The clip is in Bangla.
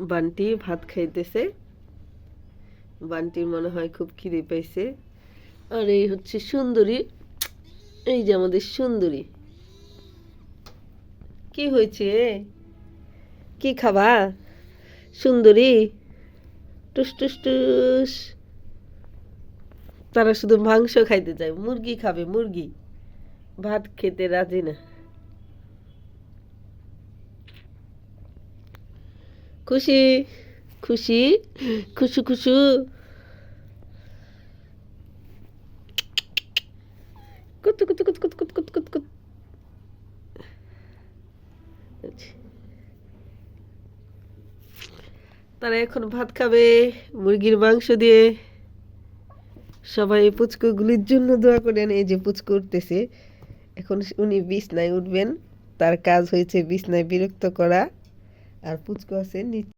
বান্টি ভাত খাইতেছে। বান্টির মনে হয় খুব খিদে পাইছে। আর এই হচ্ছে সুন্দরী। এই যে আমাদের সুন্দরী। কি হয়েছে? কি খাবা? সুন্দরী? টুস টুস টুস। তারা শুধু মাংস খাইতে চায় মুরগি খাবে, মুরগি। ভাত খেতে রাজি না। খুশি খুশি, খুশু খুশু। তারা এখন ভাত খাবে, মুরগির মাংস দিয়ে। সবাই পুচকুগুলির জন্য দোয়া করেন, এই যে পুচকু উঠতেছে। এখন উনি বিছনায় উঠবেন, তার কাজ হয়েছে বিছনায় বিরক্ত করা। আর পুচকু আছে নিচে।